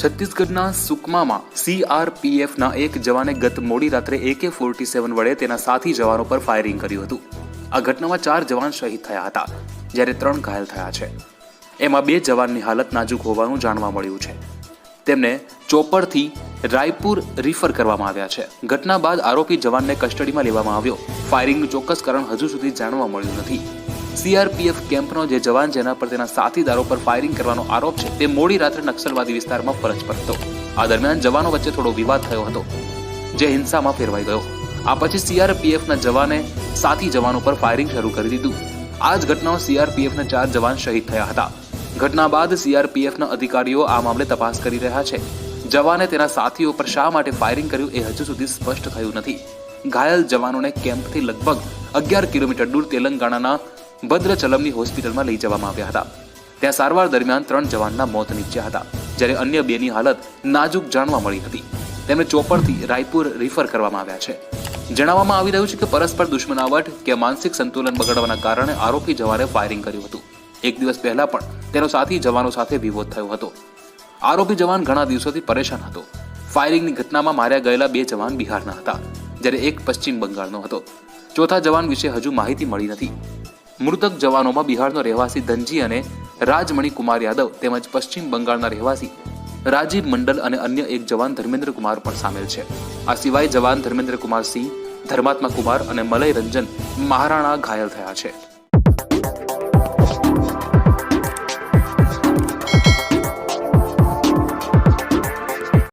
છત્તીસગઢના સુકમામાં સીઆરપીએફના એક જવાને ગત મોડી રાત્રે એકે ફોર્ટી સેવન વડે તેના સાથી જવાનો પર ફાયરિંગ કર્યું હતું. આ ઘટનામાં ચાર જવાન શહીદ થયા હતા, જ્યારે ત્રણ ઘાયલ થયા છે. એમાં બે જવાનની હાલત નાજુક હોવાનું જાણવા મળ્યું છે. તેમને ચોપડથી રાયપુર રિફર કરવામાં આવ્યા છે. ઘટના બાદ આરોપી જવાનને કસ્ટડીમાં લેવામાં આવ્યો. ફાયરિંગનું ચોક્કસ કારણ હજુ સુધી જાણવા મળ્યું નથી. સીઆરપીએફ કેમ્પનો જે જવાન જેના પર તેના સાથીદારો પર ફાયરિંગ કરવાનો આરોપ છે, તે મોડી રાત્રે નક્સલવાદી વિસ્તારમાં ફરજ પર હતો આ દરમિયાન જવાનો વચ્ચે થોડો વિવાદ થયો હતો, જે હિંસામાં ફેરવાઈ ગયો. આ પછી સીઆરપીએફના જવાને સાથી જવાનો પર ફાયરિંગ શરૂ કરી દીધું. આ જ ઘટનામાં સીઆરપીએફના ચાર જવાન શહીદ થયા હતા. ઘટના બાદ સીઆરપીએફના અધિકારીઓ આ મામલે તપાસ કરી રહ્યા છે. જવાને તેના સાથીઓ પર શા માટે ફાયરિંગ કર્યું એ હજુ સુધી સ્પષ્ટ થયું નથી. ઘાયલ જવાનોને કેમ્પથી લગભગ અગિયાર કિલોમીટર દૂર તેલંગાણાના ભદ્રચલમની હોસ્પિટલમાં લઈ જવામાં આવ્યા હતા. ત્યાં સારવાર દરમિયાન ત્રણ જવાનના મોત નીપજ્યા હતા, જ્યારે અન્ય બેની હાલત નાજુક જાણવા મળી હતી. તેમને ચોપડથી રાયપુર રિફર કરવામાં આવ્યા છે. જણાવવામાં આવી રહ્યું છે કે પરસ્પર દુશ્મનાવટ કે માનસિક સંતુલન બગડવાના કારણે આરોપી જવાને ફાયરિંગ કર્યું હતું. એક દિવસ પહેલા પણ તેનો સાથી જવાનો સાથે વિરોધ થયો હતો. આરોપી જવાન ઘણા દિવસોથી પરેશાન હતો. ફાયરિંગની ઘટનામાં માર્યા ગયેલા બે જવાન બિહારના હતા, જ્યારે એક પશ્ચિમ બંગાળનો હતો. ચોથા જવાન વિશે હજુ માહિતી મળી નથી. મૃતક જવાનોમાં બિહારનો રહેવાસી ધનજી અને રાજમણી કુમાર યાદવ તેમજ પશ્ચિમ બંગાળના રહેવાસી રાજીવ મંડલ અને અન્ય એક જવાન ધર્મેન્દ્ર કુમાર પણ સામેલ છે. આ સિવાય જવાન ધર્મેન્દ્ર કુમાર સિંહ, ધર્માત્મા કુમાર અને મલય રંજન મહારાણા ઘાયલ થયા છે.